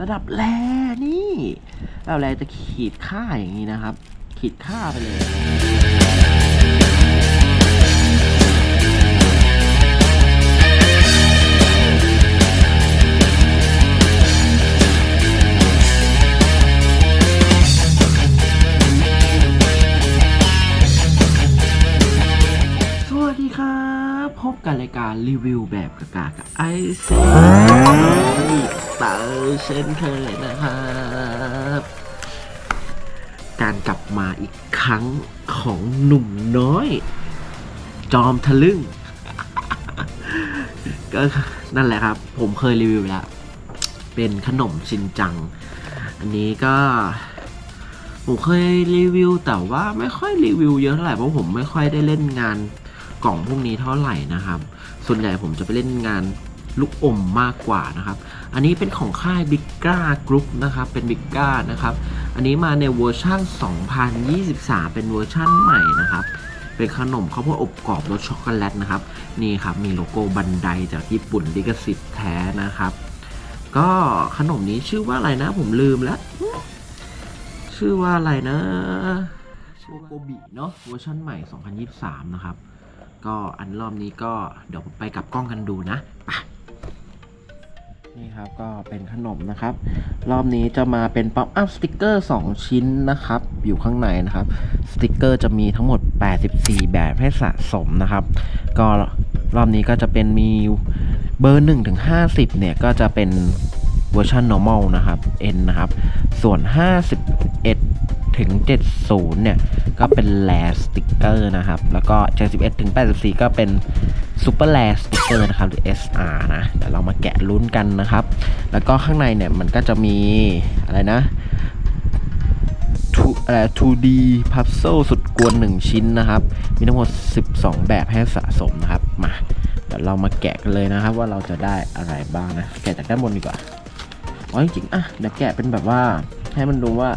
ระดับแรนี่ระดับแรจะขีดค่าอย่างนี้นะครับ ขีดค่าไปเลย สวัสดีครับ พบกันรายการรีวิวแบบกากากับไอซน เตอร์เช่นเคยนะครับ การกลับมาอีกครั้งของหนุ่มน้อย จอมทะลึ่ง ก็นั่นแหละครับ ผมเคยรีวิวแล้ว เป็นขนมชินจัง อันนี้ก็ ผมเคยรีวิว แต่ว่าไม่ค่อยรีวิวเยอะเท่าไหร่เพราะผมไม่ค่อยได้เล่นงานกล่องพวกนี้เท่าไหร่นะครับ ส่วนใหญ่ผมจะไปเล่นงาน ลูกอมมากกว่านะครับ อันนี้เป็นของค่าย b i g g a Group นะครับ เป็น b i g g a นะครับ อันนี้มาในเวอร์ชั่น 2023 เป็นเวอร์ชั่นใหม่นะครับ เป็นขนมข้าวโพดอบกรอบรสช็อกโกแลตนะครับ นี่ครับ มีโลโก้บันไดจากญี่ปุ่นลิขสิทธิ์แท้นะครับ ก็ขนมนี้ชื่อว่าอะไรนะผมลืมแล้ว ชื่อว่าอะไรนะชื่อโกบิเนาะเวอร์ชันใหม่ 2023 นะครับ ก็อันรอบนี้ก็เดี๋ยวไปกับกล้องกันดูนะไป นี่ครับก็เป็นขนมนะครับ รอบนี้จะมาเป็นป๊อปอัพสติกเกอร์2ชิ้นนะครับ อยู่ข้างในนะครับสติกเกอร์จะมีทั้งหมด 84 แบบให้สะสมนะครับ ก็รอบนี้ก็จะเป็นมีเบอร์ 1 ถึง 50 เนี่ย ก็จะเป็นเวอร์ชัน normal นะครับ N นะครับ ส่วน 50 ถึง 70 เนี่ย ก็เป็นแลสติกเกอร์นะครับ แล้วก็ 71 ถึง 84 ก็เป็นซูเปอร์แลสติกเกอร์นะครับ หรือ SR นะ เดี๋ยวเรามาแกะลุ้นกันนะครับ แล้วก็ข้างในเนี่ย มันก็จะมีอะไรนะ2อะไร 2D puzzle สุดกวน 1 ชิ้นนะครับ มีทั้งหมด 12 แบบให้สะสมนะครับ มา เดี๋ยวเรามาแกะกันเลยนะครับ ว่าเราจะได้อะไรบ้างนะ แกะจากด้านบนดีกว่า อ๋อจริงๆอะ เดี๋ยวแกะเป็นแบบว่าให้มันดูว่า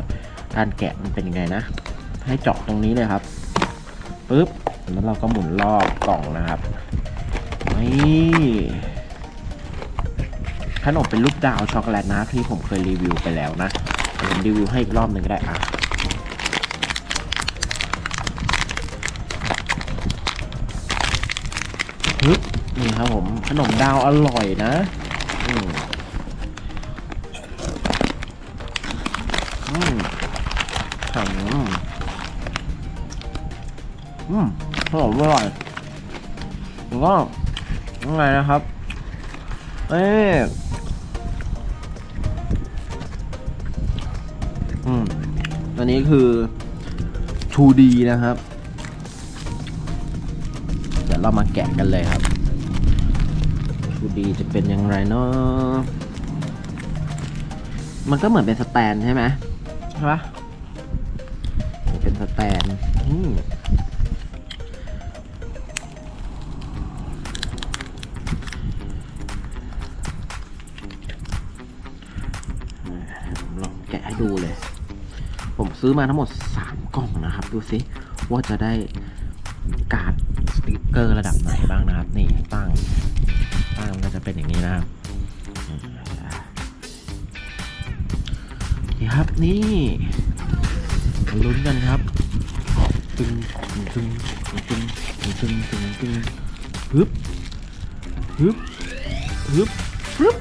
การแกะมันเป็นยังไงนะ ให้เจาะตรงนี้เลยครับปึ๊บแล้วเราก็หมุนรอบกล่องนะครับนี่ขนมเป็นลูกดาวช็อกโกแลตนะที่ผมเคยรีวิวไปแล้วนะผมรีวิวให้อีกรอบหนึ่งก็ได้อะปึ๊บนี่ครับผมขนมดาวอร่อยนะ อืมอืม อืมอืมอร่อยอร่อยแล้วก็ยังไงนะครับ เอ้ยอืมอันนี้คือ 2D นะครับ เดี๋ยวเรามาแกะกันเลยครับ 2D จะเป็นอย่างไรเนาะมันก็เหมือนเป็นสแตนใช่ไหมใช่ปะ เป็นสแตนอืมผมลองแกะให้ดูเลย ผมซื้อมาทั้งหมด 3 กล่องนะครับ ดูสิว่าจะได้การ์ดสติกเกอร์ระดับไหนบ้างนะครับ นี่ตั้ง ตั้งมันก็จะเป็นอย่างนี้นะครับนี่ครับนี่ มาลุ้นกันครับตึงตึงตึงตึงตึงตึงฮึบฮึบฮึบฮึบ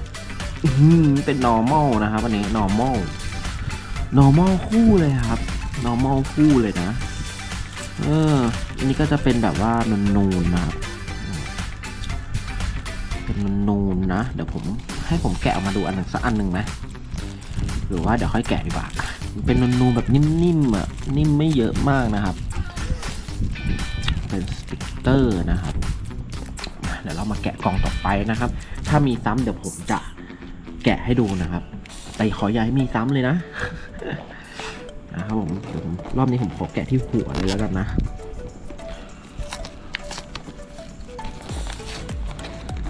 เป็น normal นะครับอันนี้ normal normal คู่เลยครับ normal คู่เลยนะ เออ อันนี้ก็จะเป็นแบบว่านูนๆนะครับ เป็นนูนๆนะ เดี๋ยวผมให้ผมแกะออกมาดูอันหนึ่งสักอันหนึ่งไหมหรือว่าเดี๋ยวค่อยแกะดีกว่า เป็นนูนๆแบบนิ่มๆอะนิ่มไม่เยอะมากนะครับ เป็นสติกเกอร์นะครับเดี๋ยวเรามาแกะกล่องต่อไปนะครับ ถ้ามีซ้ำเดี๋ยวผมจะแกะให้ดูนะครับ แต่ขออย่าให้มีซ้ำเลยนะนะครับผมเดี๋ยวผมรอบนี้ผมขอแกะที่หัวเลยแล้วกันนะ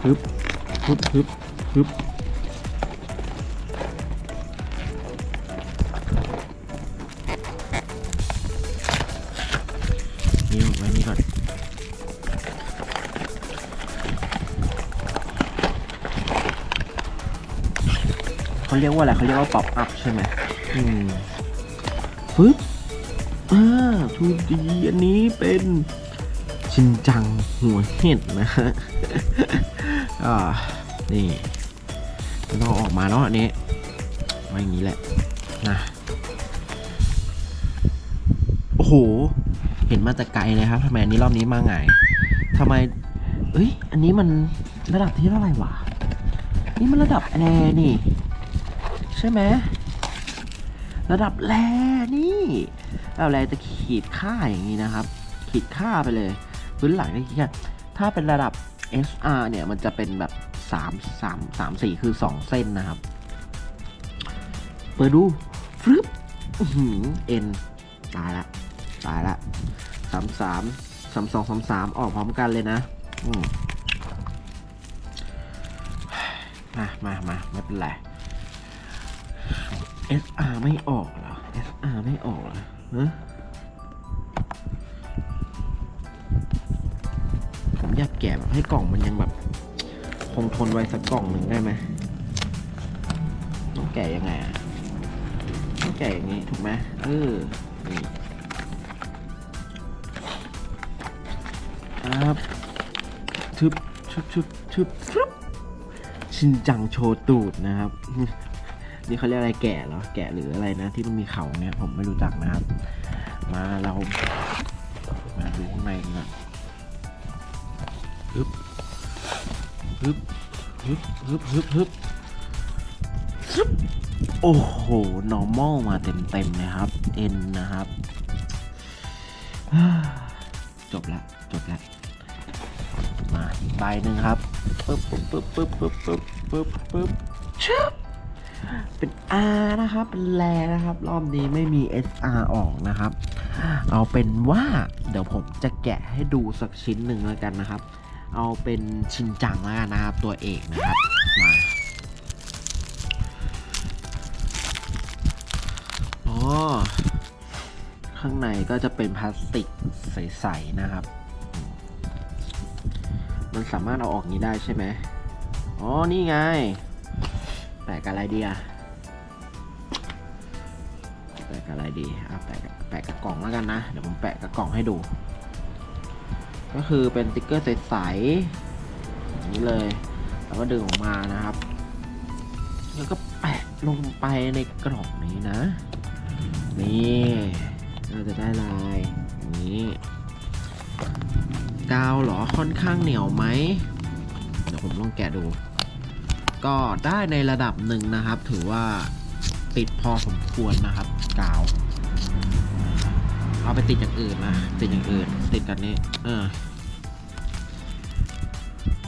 ฮึบฮึบฮึบฮึบ เรียกว่าอะไรเขาเรียกว่าป๊อปอัพใช่ไหมอืมปึ๊บอ่าทูดีอันนี้เป็นชินจังหัวเห็ดนะฮะอ่านี่มันต้องออกมาเนาะอันนี้มาอย่างนี้แหละนะโอ้โห เห็นมาแต่ไกลเลยครับทำไมอันนี้รอบนี้มาไงทำไมเอ้ย อันนี้มันระดับที่เท่าไหร่วะนี่มันระดับแอร์นี่ ใช่ไหมระดับแรนี่ระดับแรจะขีดค่าอย่างนี้นะครับ ขีดค่าไปเลย พื้นหลังได้ขีดค่ถ้าเป็นระดับ SR เนี่ยมันจะเป็นแบบ3 3 3 4 คือ 2 เส้นนะครับ เปิดดูฟึบอื้อหือเอ็นตายละ ตายละสามสามสามสองสามสามออกพร้อมกันเลยนะมามามาไม่เป็นไร SR ไม่ออกเหรอ SR ไม่ออกเหรอฮะผมอยากแกะแบบให้กล่องมันยังแบบ คงทนไว้สักกล่องหนึ่งได้ไหมต้องแกะยังไงอะต้องแกะอย่างนี้ถูกไหมเออนี่ครับชึบชึบชึบชึบฟึบชินจังโชว์ตูดนะครับ นี่เขาเรียกอะไรแกะเหรอ แกะหรืออะไรนะ ที่มันมีเขาเนี่ยผมไม่รู้จักนะครับ มาเรา มาดูข้างในกันก่ฮึบฮึบฮึบฮึบฮึบฮึบฮึบโอ้โห normal มาเต็มเต็มนะครับ n นะครับ จบละจบละมาใบหนึ่งครับปึ๊บปึ๊บปึ๊บปึ๊บปึ๊บปึ๊บปึ๊บชึบ เป็น R นะครับ เป็นแรนะครับ รอบนี้ไม่มี SR ออกนะครับ เอาเป็นว่าเดี๋ยวผมจะแกะให้ดูสักชิ้นหนึ่งแล้วกันนะครับ เอาเป็นชินจังแล้วกันนะครับ ตัวเอกนะครับ มาอ๋อข้างในก็จะเป็นพลาสติกใสๆนะครับ มันสามารถเอาออกนี้ได้ใช่ไหมอ๋อ นี่ไง แปะกับอะไรดีอะแปะกับอะไรดีอะแปะกับแปะกับกล่องแล้วกันนะ เดี๋ยวผมแปะกับกล่องให้ดู ก็คือเป็นติ๊กเกอร์ใสๆอย่างนี้เลย แล้วก็ดึงออกมานะครับ แล้วก็แปะลงไปในกล่องนี้นะ นี่เราจะได้ลายอย่างนี้กาวหรอค่อนข้างเหนียวไหม เดี๋ยวผมลองแกะดู ก็ได้ในระดับหนึ่งนะครับ ถือว่าติดพอสมควรนะครับกาว เอาไปติดอย่างอื่นนะติดอย่างอื่น ติดกันนี้เออ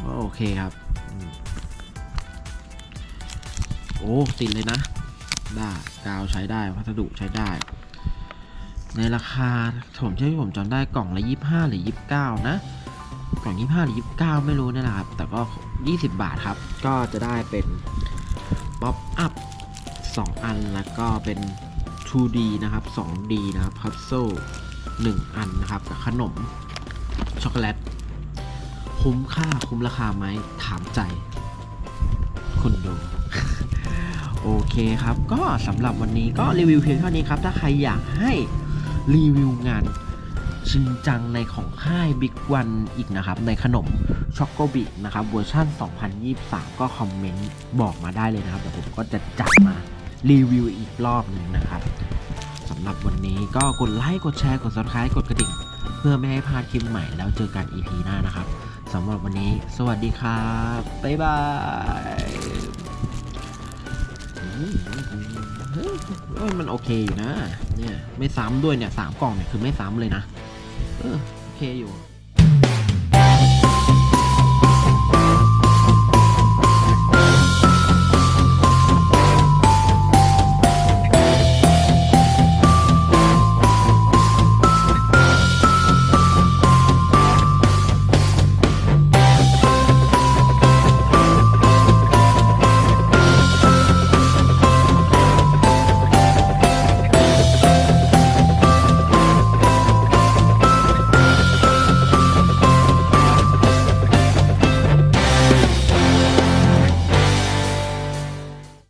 ก็โอเคครับ โอ้ติดเลยนะ ได้กาวใช้ได้วัสดุใช้ได้ ในราคาผมเชื่อที่ผมจำได้กล่องละยี่ห้าหรือยี่สิบเก้านะ กล่องยี่ห้าหรือยี่สิบเก้าไม่รู้นี่ยนะครับ แต่ก็ ยี่สิบบาทครับ ก็จะได้เป็นป๊อปอัพสองอันแล้วก็เป็น 2D นะครับ 2D นะครับพัซโซ่หนึ่งอันนะครับกับขนม ช็อกโกแลต คุ้มค่าคุ้มราคาไหมถามใจ คุณดู โอเคครับ ก็สำหรับวันนี้ก็รีวิวเพียงเท่านี้ครับ ถ้าใครอยากให้รีวิวงาน ชินจังในของค่าย Big One อีกนะครับ ในขนมช็อกโกบินะครับเวอร์ชัน2023 ก็คอมเมนต์บอกมาได้เลยนะครับเดี๋ยวผมก็จะจัดมารีวิวอีกรอบหนึ่งนะครับสำหรับวันนี้ก็กดไลค์กดแชร์กด subscribe กดกระดิ่ง เพื่อไม่ให้พลาดคลิปใหม่แล้วเจอกัน EP หน้านะครับสำหรับวันนี้ สวัสดีครับ บ๊ายบายเฮ้ยมันโอเคอยู่นะ เนี่ย ไม่ซ้ำด้วยเนี่ยสามกล่องเนี่ย คือไม่ซ้ำเลยนะ 嗯可以有。